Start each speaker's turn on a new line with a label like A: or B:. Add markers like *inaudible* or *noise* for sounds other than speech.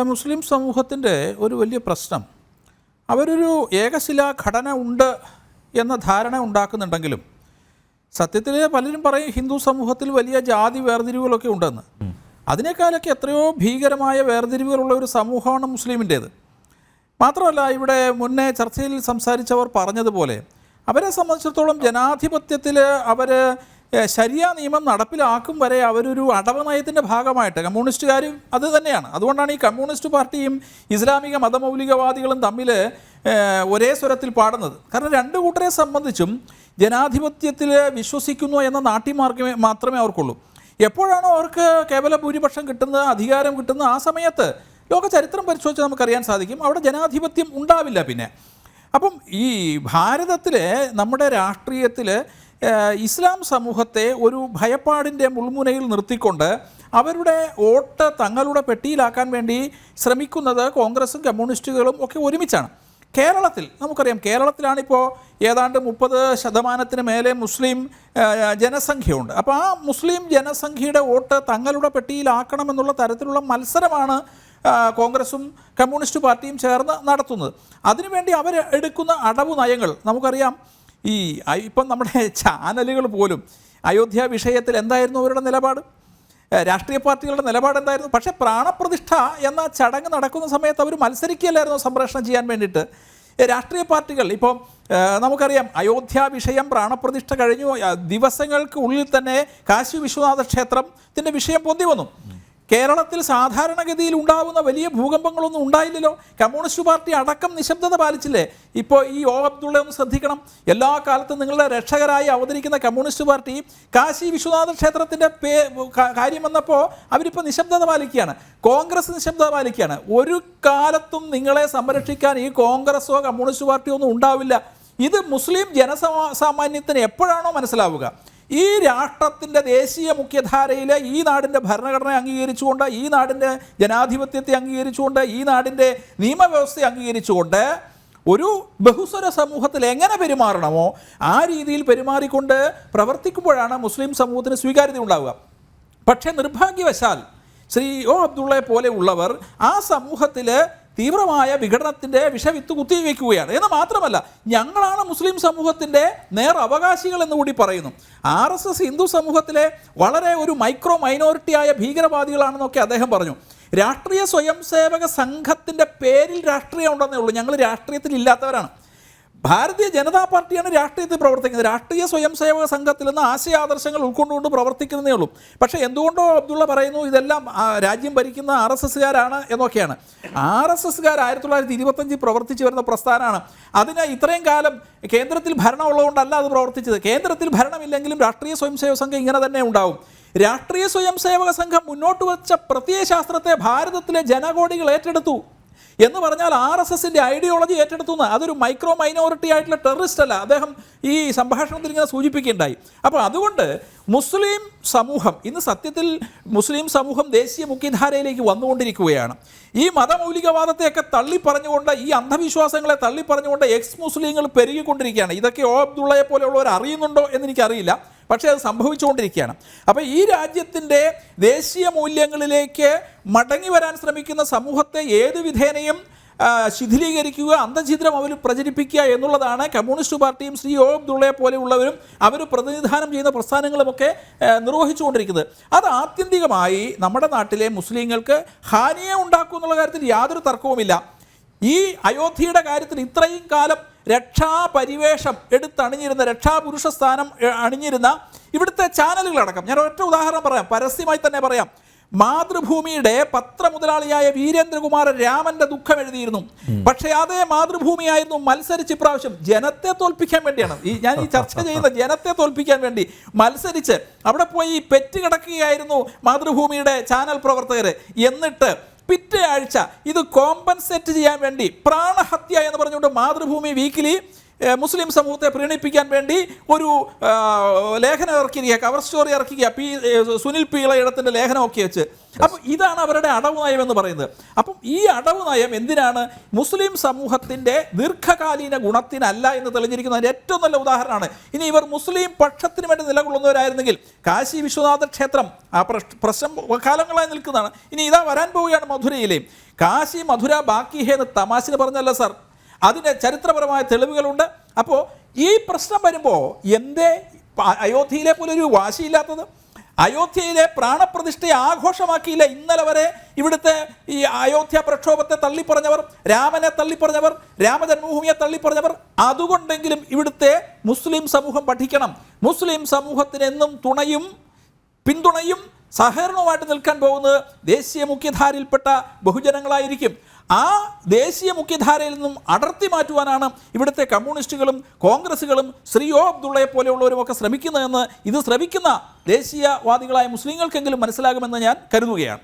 A: മുസ്ലിം സമൂഹത്തിന്റെ ഒരു വലിയ പ്രശ്നം. അവരൊരു ഏകശിലാ ഘടന ഉണ്ട് എന്ന ധാരണ ഉണ്ടാക്കുന്നുണ്ടെങ്കിലും സത്യത്തിൽ പലരും പറയും ഹിന്ദു സമൂഹത്തിൽ വലിയ ജാതി വേർതിരിവുകളൊക്കെ ഉണ്ടെന്ന്. അതിനേക്കാളൊക്കെ എത്രയോ ഭീകരമായ വേർതിരിവുകളുള്ള ഒരു സമൂഹമാണ് മുസ്ലിമിന്റേത്. മാത്രമല്ല ഇവിടെ മുന്നേ ചർച്ചയിൽ സംസാരിച്ചവർ പറഞ്ഞതുപോലെ അവരെ സംബന്ധിച്ചിടത്തോളം ജനാധിപത്യത്തിൽ അവർ ശരിയ നിയമം നടപ്പിലാക്കും വരെ അവരൊരു അടവ് നയത്തിന്റെ ഭാഗമായിട്ട് കമ്മ്യൂണിസ്റ്റുകാരും അത് തന്നെയാണ്. അതുകൊണ്ടാണ് ഈ കമ്മ്യൂണിസ്റ്റ് പാർട്ടിയും ഇസ്ലാമിക മതമൗലികവാദികളും തമ്മിൽ ഒരേ സ്വരത്തിൽ പാടുന്നത്. കാരണം രണ്ട് കൂട്ടരെ സംബന്ധിച്ചും ജനാധിപത്യത്തിൽ വിശ്വസിക്കുന്നു എന്ന നാട്ടിമാർക്ക് മാത്രമേ അവർക്കുള്ളൂ. എപ്പോഴാണോ അവർക്ക് കേവല ഭൂരിപക്ഷം കിട്ടുന്നത് അധികാരം കിട്ടുന്നത് ആ സമയത്ത് ലോക ചരിത്രം പരിശോധിച്ച് നമുക്കറിയാൻ സാധിക്കും. അവിടെ ജനാധിപത്യം ഉണ്ടാവില്ല പിന്നെ. അപ്പം ഈ ഭാരതത്തിലെ നമ്മുടെ രാഷ്ട്രീയത്തിൽ ഇസ്ലാം സമൂഹത്തെ ഒരു ഭയപ്പാടിന്റെ മുൾമുനയിൽ നിർത്തിക്കൊണ്ട് അവരുടെ വോട്ട് തങ്ങളുടെ പെട്ടിയിലാക്കാൻ വേണ്ടി ശ്രമിക്കുന്നത് കോൺഗ്രസും കമ്മ്യൂണിസ്റ്റുകളും ഒക്കെ ഒരുമിച്ചാണ്. കേരളത്തിൽ നമുക്കറിയാം കേരളത്തിലാണിപ്പോൾ ഏതാണ്ട് മുപ്പത് ശതമാനത്തിന് മേലെ മുസ്ലിം ജനസംഖ്യയുണ്ട്. അപ്പോൾ ആ മുസ്ലിം ജനസംഖ്യയുടെ വോട്ട് തങ്ങളുടെ പെട്ടിയിലാക്കണമെന്നുള്ള തരത്തിലുള്ള മത്സരമാണ് കോൺഗ്രസും കമ്മ്യൂണിസ്റ്റ് പാർട്ടിയും ചേർന്ന് നടത്തുന്നത്. അതിനുവേണ്ടി അവർ എടുക്കുന്ന അടവ് നയങ്ങൾ നമുക്കറിയാം ഈ ഇപ്പം നമ്മുടെ *laughs* ചാനലുകൾ പോലും അയോധ്യ വിഷയത്തിൽ എന്തായിരുന്നു അവരുടെ നിലപാട്? രാഷ്ട്രീയ പാർട്ടികളുടെ നിലപാട് എന്തായിരുന്നു? പക്ഷേ പ്രാണപ്രതിഷ്ഠ എന്ന ചടങ്ങ് നടക്കുന്ന സമയത്ത് അവർ മത്സരിക്കുകയല്ലായിരുന്നു സംപ്രേഷണം ചെയ്യാൻ വേണ്ടിയിട്ട്. രാഷ്ട്രീയ പാർട്ടികൾ ഇപ്പോൾ നമുക്കറിയാം അയോധ്യ വിഷയം പ്രാണപ്രതിഷ്ഠ കഴിഞ്ഞു. ദിവസങ്ങൾക്ക് ഉള്ളിൽ തന്നെ കാശി വിശ്വനാഥ ക്ഷേത്രത്തിന്റെ വിഷയം പൊന്തി വന്നു. കേരളത്തിൽ സാധാരണഗതിയിൽ ഉണ്ടാവുന്ന വലിയ ഭൂകമ്പങ്ങളൊന്നും ഉണ്ടായില്ലല്ലോ. കമ്മ്യൂണിസ്റ്റ് പാർട്ടി അടക്കം നിശബ്ദത പാലിച്ചില്ലേ? ഇപ്പോൾ ഈ ഒ അബ്ദുള്ള ഒന്ന് ശ്രദ്ധിക്കണം. എല്ലാ കാലത്തും നിങ്ങളുടെ രക്ഷകരായി അവതരിക്കുന്ന കമ്മ്യൂണിസ്റ്റ് പാർട്ടി കാശി വിശ്വനാഥ ക്ഷേത്രത്തിന്റെ പേ കാര്യം വന്നപ്പോൾ അവരിപ്പോൾ നിശബ്ദത പാലിക്കുകയാണ്. കോൺഗ്രസ് നിശബ്ദത പാലിക്കുകയാണ്. ഒരു കാലത്തും നിങ്ങളെ സംരക്ഷിക്കാൻ ഈ കോൺഗ്രസോ കമ്മ്യൂണിസ്റ്റ് പാർട്ടിയോ ഒന്നും ഉണ്ടാവില്ല. ഇത് മുസ്ലിം ജനസമാ സാമാന്യത്തിന് എപ്പോഴാണോ മനസ്സിലാവുക? ഈ രാഷ്ട്രത്തിന്റെ ദേശീയ മുഖ്യധാരയിലെ ഈ നാടിന്റെ ഭരണഘടന അംഗീകരിച്ചുകൊണ്ട് ഈ നാടിന്റെ ജനാധിപത്യത്തെ അംഗീകരിച്ചുകൊണ്ട് ഈ നാടിന്റെ നിയമവ്യവസ്ഥയെ അംഗീകരിച്ചുകൊണ്ട് ഒരു ബഹുസ്വര സമൂഹത്തിൽ എങ്ങനെ പെരുമാറണമോ ആ രീതിയിൽ പെരുമാറിക്കൊണ്ട് പ്രവർത്തിക്കുമ്പോഴാണ് മുസ്ലിം സമൂഹത്തിന് സ്വീകാര്യത ഉണ്ടാവുക. പക്ഷേ നിർഭാഗ്യവശാൽ ശ്രീ ഒ അബ്ദുള്ളയെ പോലെയുള്ളവർ ആ സമൂഹത്തിൽ തീവ്രമായ വിഘടനത്തിന്റെ വിഷവിത്ത് കുത്തിവെക്കുകയാണ്. എന്ന് മാത്രമല്ല ഞങ്ങളാണ് മുസ്ലിം സമൂഹത്തിന്റെ നേർ അവകാശികൾ എന്ന് കൂടി പറയുന്നു. ആർ എസ് എസ് ഹിന്ദു സമൂഹത്തിലെ വളരെ ഒരു മൈക്രോ മൈനോറിറ്റിയായ ഭീകരവാദികളാണെന്നൊക്കെ അദ്ദേഹം പറഞ്ഞു. രാഷ്ട്രീയ സ്വയംസേവക സംഘത്തിന്റെ പേരിൽ രാഷ്ട്രീയം ഉണ്ടെന്നേ ഉള്ളൂ. ഞങ്ങൾ രാഷ്ട്രീയത്തിൽ ഇല്ലാത്തവരാണ് ഭാരതീയ ജനതാ പാർട്ടിയാണ് രാഷ്ട്രീയത്തിൽ പ്രവർത്തിക്കുന്നത്. രാഷ്ട്രീയ സ്വയം സേവക സംഘത്തിൽ നിന്ന് ആശയ ആദർശങ്ങൾ ഉൾക്കൊണ്ടുകൊണ്ട് പ്രവർത്തിക്കുന്നതേ ഉള്ളൂ. പക്ഷേ എന്തുകൊണ്ടോ അബ്ദുള്ള പറയുന്നു ഇതെല്ലാം രാജ്യം ഭരിക്കുന്ന ആർ എസ് എസ്സുകാരാണ് എന്നൊക്കെയാണ്. ആർ എസ് എസ്സുകാർ ആയിരത്തി തൊള്ളായിരത്തി ഇരുപത്തഞ്ചിൽ പ്രവർത്തിച്ചു വരുന്ന പ്രസ്ഥാനമാണ്. അതിന് ഇത്രയും കാലം കേന്ദ്രത്തിൽ ഭരണമുള്ളതുകൊണ്ടല്ല അത് പ്രവർത്തിച്ചത്. കേന്ദ്രത്തിൽ ഭരണമില്ലെങ്കിലും രാഷ്ട്രീയ സ്വയം സേവക സംഘം ഇങ്ങനെ തന്നെ ഉണ്ടാവും. രാഷ്ട്രീയ സ്വയം സേവക സംഘം മുന്നോട്ട് വെച്ച പ്രത്യയശാസ്ത്രത്തെ ഭാരതത്തിലെ ജനകോടികൾ ഏറ്റെടുത്തു. എന്ന് പറഞ്ഞാൽ ആർ എസ് എസിന്റെ ഐഡിയോളജി ഏറ്റെടുത്തു അതൊരു മൈക്രോ മൈനോറിറ്റി ആയിട്ടുള്ള ടെററിസ്റ്റ് അല്ല. അദ്ദേഹം ഈ സംഭാഷണത്തിൽ ഇങ്ങനെ സൂചിപ്പിക്കുകയുണ്ടായി. അപ്പോൾ അതുകൊണ്ട് മുസ്ലിം സമൂഹം ഇന്ന് സത്യത്തിൽ മുസ്ലിം സമൂഹം ദേശീയ മുഖ്യധാരയിലേക്ക് വന്നുകൊണ്ടിരിക്കുകയാണ്. ഈ മതമൗലികവാദത്തെയൊക്കെ തള്ളിപ്പറഞ്ഞുകൊണ്ട് ഈ അന്ധവിശ്വാസങ്ങളെ തള്ളിപ്പറഞ്ഞുകൊണ്ട് എക്സ് മുസ്ലിങ്ങൾ പെരുകിക്കൊണ്ടിരിക്കുകയാണ്. ഇതൊക്കെ ഓ അബ്ദുള്ളയെ പോലെയുള്ളവർ അറിയുന്നുണ്ടോ എന്ന് എനിക്കറിയില്ല. പക്ഷേ അത് സംഭവിച്ചുകൊണ്ടിരിക്കുകയാണ്. അപ്പോൾ ഈ രാജ്യത്തിന്റെ ദേശീയ മൂല്യങ്ങളിലേക്ക് മടങ്ങി വരാൻ ശ്രമിക്കുന്ന സമൂഹത്തെ ഏത് വിധേനയും ശിഥിലീകരിക്കുക അന്തഛിദ്രം അവർ പ്രചരിപ്പിക്കുക എന്നുള്ളതാണ് കമ്മ്യൂണിസ്റ്റ് പാർട്ടിയും ശ്രീ ഒ അബ്ദുള്ളയെ പോലെയുള്ളവരും അവർ പ്രതിനിധാനം ചെയ്യുന്ന പ്രസ്ഥാനങ്ങളുമൊക്കെ നിർവഹിച്ചുകൊണ്ടിരിക്കുന്നത്. അത് ആത്യന്തികമായി നമ്മുടെ നാട്ടിലെ മുസ്ലിങ്ങൾക്ക് ഹാനിയെ ഉണ്ടാക്കും എന്നുള്ള കാര്യത്തിൽ യാതൊരു തർക്കവുമില്ല. ഈ അയോധ്യയുടെ കാര്യത്തിൽ ഇത്രയും കാലം രക്ഷാപരിവേഷം എടുത്തണിഞ്ഞിരുന്ന രക്ഷാപുരുഷ സ്ഥാനം അണിഞ്ഞിരുന്ന ഇവിടുത്തെ ചാനലുകളടക്കം. ഞാൻ ഒറ്റ ഉദാഹരണം പറയാം. പരസ്യമായി തന്നെ പറയാം. മാതൃഭൂമിയുടെ പത്രമുതലാളിയായ വീരേന്ദ്രകുമാർ രാമന്റെ ദുഃഖം എഴുതിയിരുന്നു. പക്ഷേ അതേ മാതൃഭൂമിയായിരുന്നു മത്സരിച്ച് ഇപ്രാവശ്യം ജനത്തെ തോൽപ്പിക്കാൻ വേണ്ടിയാണ്. ഈ ഞാൻ ഈ ചർച്ച ചെയ്യുന്ന ജനത്തെ തോൽപ്പിക്കാൻ വേണ്ടി മത്സരിച്ച് അവിടെ പോയി പെറ്റ് കിടക്കുകയായിരുന്നു മാതൃഭൂമിയുടെ ചാനൽ പ്രവർത്തകർ എന്നിട്ട് പിറ്റേ ആഴ്ച ഇത് കോമ്പൻസേറ്റ് ചെയ്യാൻ വേണ്ടി പ്രാണഹത്യ എന്ന് പറഞ്ഞുകൊണ്ട് മാതൃഭൂമി വീക്കിലി മുസ്ലിം സമൂഹത്തെ പ്രീണിപ്പിക്കാൻ വേണ്ടി ഒരു ലേഖനം ഇറക്കിയിരിക്കുക കവർ സ്റ്റോറി ഇറക്കിയ പി സുനിൽ പീളയിടത്തിന്റെ ലേഖനമൊക്കെ വെച്ച്. അപ്പം ഇതാണ് അവരുടെ അടവ് നയം എന്ന് പറയുന്നത്. അപ്പം ഈ അടവ് നയം എന്തിനാണ്? മുസ്ലിം സമൂഹത്തിന്റെ ദീർഘകാലീന ഗുണത്തിനല്ല എന്ന് തെളിഞ്ഞിരിക്കുന്നതിന്റെ ഏറ്റവും നല്ല ഉദാഹരണമാണ്. ഇനി ഇവർ മുസ്ലിം പക്ഷത്തിന് വേണ്ടി നിലകൊള്ളുന്നവരായിരുന്നെങ്കിൽ കാശി വിശ്വനാഥ ക്ഷേത്രം ആ പ്രശ്നം കാലങ്ങളായി നിൽക്കുന്നതാണ്. ഇനി ഇതാ വരാൻ പോവുകയാണ് മധുരയിലെ കാശി മധുര ബാക്കി ഹേ എന്ന് തമാശന് പറഞ്ഞല്ല സാർ. അതിന് ചരിത്രപരമായ തെളിവുകളുണ്ട്. അപ്പോൾ ഈ പ്രശ്നം വരുമ്പോൾ എന്തേ അയോധ്യയിലെ പോലെ ഒരു വാശിയില്ലാത്തത്? അയോധ്യയിലെ പ്രാണപ്രതിഷ്ഠയെ ആഘോഷമാക്കിയില്ല ഇന്നലെ വരെ ഇവിടുത്തെ ഈ അയോധ്യ പ്രക്ഷോഭത്തെ തള്ളിപ്പറഞ്ഞവർ രാമനെ തള്ളിപ്പറഞ്ഞവർ രാമജന്മഭൂമിയെ തള്ളിപ്പറഞ്ഞവർ അതുകൊണ്ടെങ്കിലും ഇവിടുത്തെ മുസ്ലിം സമൂഹം പഠിക്കണം. മുസ്ലിം സമൂഹത്തിന് എന്നും തുണയും പിന്തുണയും സഹകരണവുമായിട്ട് നിൽക്കാൻ പോകുന്നത് ദേശീയ മുഖ്യധാരയിൽപ്പെട്ട ബഹുജനങ്ങളായിരിക്കും. ആ ദേശീയ മുഖ്യധാരയിൽ നിന്നും അടർത്തി മാറ്റുവാനാണ് ഇവിടുത്തെ കമ്മ്യൂണിസ്റ്റുകളും കോൺഗ്രസുകളും ശ്രീ ഒ അബ്ദുള്ളയെ പോലെയുള്ളവരുമൊക്കെ ശ്രമിക്കുന്നതെന്ന് ഇത് ശ്രമിക്കുന്ന ദേശീയവാദികളായ മുസ്ലിങ്ങൾക്കെങ്കിലും മനസ്സിലാകുമെന്ന് ഞാൻ കരുതുകയാണ്.